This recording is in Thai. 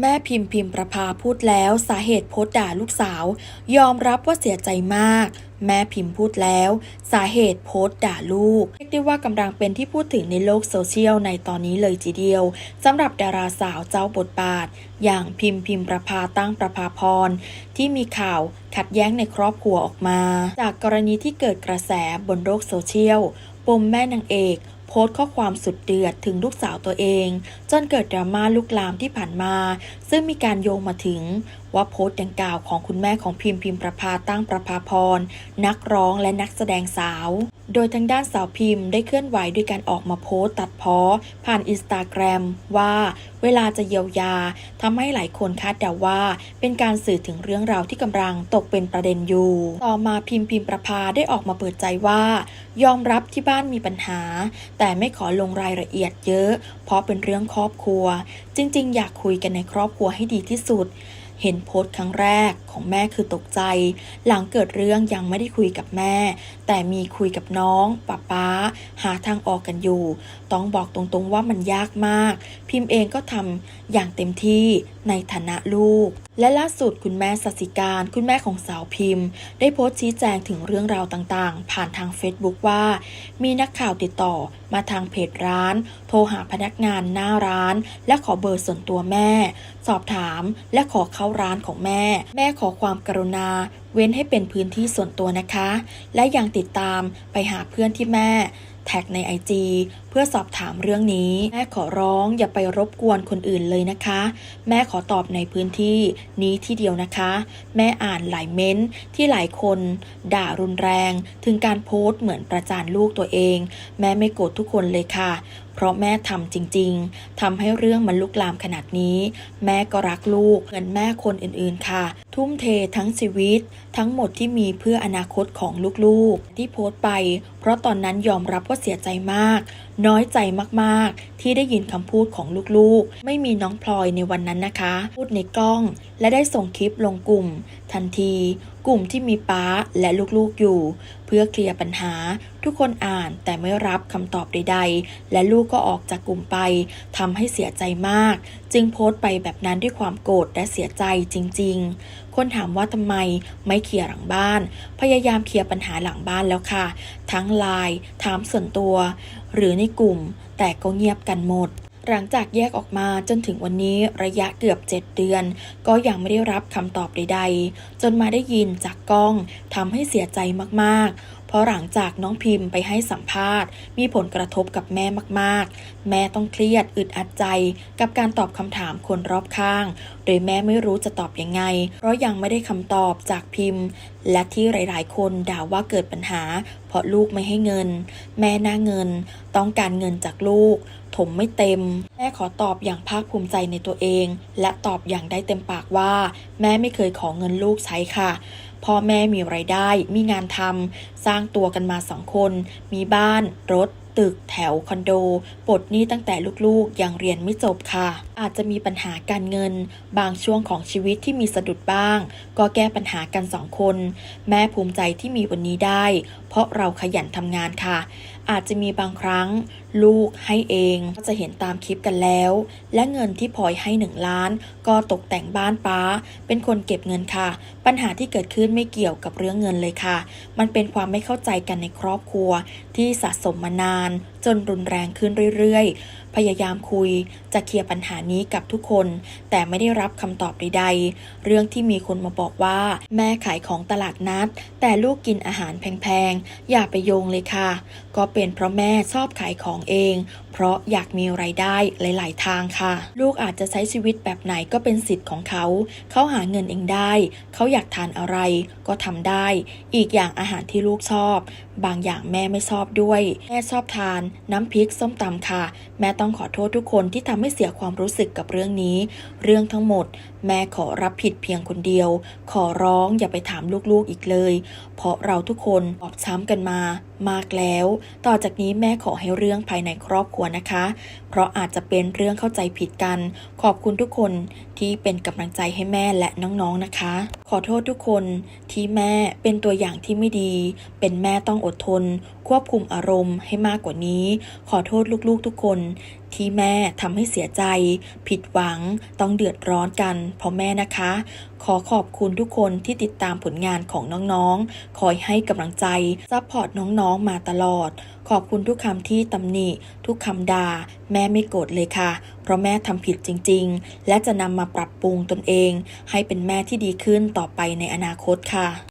แม่พิมพ์พิมพ์ประภาพูดแล้วสาเหตุโพสด่าลูกสาว ยอมรับว่าเสียใจมาก แม่พิมพ์พูดแล้ว สาเหตุโพสด่าลูกเรียกได้ว่ากำลังเป็นที่พูดถึงในโลกโซเชียลในตอนนี้เลยทีเดียวสำหรับดาราสาวเจ้าบทบาท อย่างพิมพ์พิมพ์ประภาตั้งประภาพร ที่มีข่าวขัดแย้งในครอบครัวออกมา จากกรณีที่เกิดกระแสบนโลกโซเชียลปมแม่นางเอก โพสต์ข้อความสุดเดือดถึงลูกสาวตัวเอง จนเกิดดราม่าลุกลามที่ผ่านมา ซึ่งมีการโยงมาถึงว่าโพสต์ดังกล่าวของคุณแม่ของพิมพ์พิมพ์ประภาตั้งประภาพรนักร้องและนักแสดงสาว โดยทางด้านสาวพิมพ์ได้เคลื่อนไหวด้วยการออกมาโพสต์ตัดพ้อผ่านอินสตาแกรมว่าเวลาจะเยียวยาทำให้หลายคนคาดเดาว่า เป็นการสื่อถึงเรื่องราวที่กำลังตกเป็นประเด็นอยู่ ต่อมาพิมพ์พิมพ์ประภาได้ออกมาเปิดใจว่า ยอมรับที่บ้านมีปัญหา แต่ไม่ขอลงรายละเอียดเยอะ เพราะเป็นเรื่องครอบครัว จริง ๆ อยากคุยกันในครอบครัวให้ดีที่สุด เห็นโพสต์ครั้งแรกของแม่คือตกใจ หลังเกิดเรื่องยังไม่ได้คุยกับแม่ แต่มีคุยกับน้องป้าป้า หาทางออกกันอยู่ ต้องบอกตรงๆว่ามันยากมาก พิมพ์เองก็ทำอย่างเต็มที่ในฐานะลูก และล่าสุดคุณแม่สัสิการ คุณแม่ของสาวพิมพ์ ได้โพสต์ชี้แจงถึงเรื่องราวต่างๆ ผ่านทาง Facebook ว่า มีนักข่าวติดต่อมาทางเพจร้าน โทรหาพนักงานหน้าร้าน และขอเบอร์ส่วนตัวแม่ สอบถามและขอเข้าร้านของแม่ แม่ขอความกรุณา เว้นให้เป็นพื้นที่ส่วนตัวนะคะ และยังติดตามไปหาเพื่อนที่แม่ แท็กใน IG เพื่อสอบถามเรื่องนี้ แม่ขอร้องอย่าไปรบกวนคนอื่นเลยนะคะ แม่ขอตอบในพื้นที่นี้ที่เดียวนะคะ แม่อ่านหลายเม้นที่หลายคนด่ารุนแรง ถึงการโพสต์เหมือนประจานลูกตัวเอง แม่ไม่โกรธทุกคนเลยค่ะ เพราะแม่ทำจริง ๆทำให้เรื่องมันลุกลามขนาดนี้ แม่ก็รักลูกเหมือนแม่คนอื่นๆค่ะ ทุ่มเททั้งชีวิต ทั้งหมดที่มีเพื่ออนาคตของลูกๆ ที่โพสต์ไปเพราะตอนนั้นยอมรับว่าเสียใจมาก น้อยใจมากๆ ที่ได้ยินคำพูดของลูกๆ ไม่มีน้องพลอยในวันนั้นนะคะ พูดในกล้องและได้ส่งคลิปลงกลุ่ม ทันทีกลุ่มที่มีป้าและลูกๆอยู่ เพื่อเคลียร์ปัญหา ทุกคนอ่านแต่ไม่รับคำตอบใดๆ และลูกก็ออกจากกลุ่มไปทำให้เสียใจมาก จึงโพสต์ไปแบบนั้นด้วยความโกรธและเสียใจจริง ๆ คนถามว่าทำไมไม่เคลียร์หลังบ้าน พยายามเคลียร์ปัญหาหลังบ้านแล้วค่ะ ทั้งไลน์ถามส่วนตัว หรือในกลุ่มแต่ก็เงียบกันหมด หลังจากแยกออกมาจนถึงวันนี้ระยะเกือบ 7 เดือน ก็ยังไม่ได้รับคำตอบใดๆ จนมาได้ยินจากกล้องทำให้เสียใจมากๆ เพราะหลังจากน้องพิมพ์ไปให้สัมภาษณ์ มีผลกระทบกับแม่มากๆ แม่ต้องเครียดอึดอัดใจ กับการตอบคำถามคนรอบข้าง โดยแม่ไม่รู้จะตอบยังไง เพราะยังไม่ได้คำตอบจากพิมพ์และที่หลายๆ คนด่าว่าเกิดปัญหา เพราะลูกไม่ให้เงิน แม่หน้าเงิน ต้องการเงินจากลูก ถมไม่เต็ม แม่ขอตอบอย่างภาคภูมิใจในตัวเอง และตอบอย่างได้เต็มปากว่า แม่ไม่เคยขอเงินลูกใช้ค่ะพ่อแม่มีไรายได้ มีงานทำ สร้างตัวกันมาสองคน มีบ้าน รถ ตึกแถวคอนโดปลดหนี้ตั้งแต่ลูกๆ ยังเรียนไม่จบค่ะ อาจจะมีปัญหาการเงิน บางช่วงของชีวิตที่มีสะดุดบ้าง ก็แก้ปัญหากันสองคน แม่ภูมิใจที่มีวันนี้ได้ เพราะเราขยันทำงานค่ะอาจจะมีบางครั้ง ลูกให้เองก็จะเห็นตามคลิปกันแล้ว และเงินที่พลอยให้หนึ่งล้าน ก็ตกแต่งบ้านป้า เป็นคนเก็บเงินค่ะ ปัญหาที่เกิดขึ้นไม่เกี่ยวกับเรื่องเงินเลยค่ะ มันเป็นความไม่เข้าใจกันในครอบครัวที่สะสมมานาน จนรุนแรงขึ้นเรื่อยๆ พยายามคุยจะเคลียร์ปัญหานี้กับทุกคน แต่ไม่ได้รับคำตอบใดๆ เรื่องที่มีคนมาบอกว่า แม่ขายของตลาดนัด แต่ลูกกินอาหารแพงๆ อย่าไปโยงเลยค่ะ ก็เป็นเพราะแม่ชอบขายของเอง เพราะอยากมีไรายได้หลาย ๆ ทางค่ะ ลูกอาจจะใช้ชีวิตแบบไหนก็เป็นสิทธิ์ของเขา เขาหาเงินเองได้ เขาอยากทานอะไรก็ทำได้ อีกอย่างอาหารที่ลูกชอบ บางอย่างแม่ไม่ชอบด้วย แม่ชอบทานน้ำพริกส้มตำค่ะ แม่ต้องขอโทษทุกคนที่ทำให้เสียความรู้สึกกับเรื่องนี้ เรื่องทั้งหมด แม่ขอรับผิดเพียงคนเดียว ขอร้องอย่าไปถามลูกๆอีกเลย เพราะเราทุกคนบอบช้ำกันมามากแล้ว ต่อจากนี้แม่ขอให้เรื่องภายในครอบครัวนะคะ เพราะอาจจะเป็นเรื่องเข้าใจผิดกัน ขอบคุณทุกคนที่เป็นกำลังใจให้แม่และน้องๆนะคะ ขอโทษทุกคนที่แม่เป็นตัวอย่างที่ไม่ดี เป็นแม่ต้องอดทน ควบคุมอารมณ์ให้มากกว่านี้ ขอโทษลูกๆทุกคน ที่แม่ทำให้เสียใจ ผิดหวังต้องเดือดร้อนกัน เพราะแม่นะคะ ขอขอบคุณทุกคนที่ติดตามผลงานของน้องๆ คอยให้กำลังใจซัพพอร์ตน้องๆมาตลอด ขอบคุณทุกคำที่ตำหนิ ทุกคำด่า แม่ไม่โกรธเลยค่ะ เพราะแม่ทำผิดจริง ๆ และจะนำมาปรับปรุงตนเอง ให้เป็นแม่ที่ดีขึ้นต่อไปในอนาคตค่ะ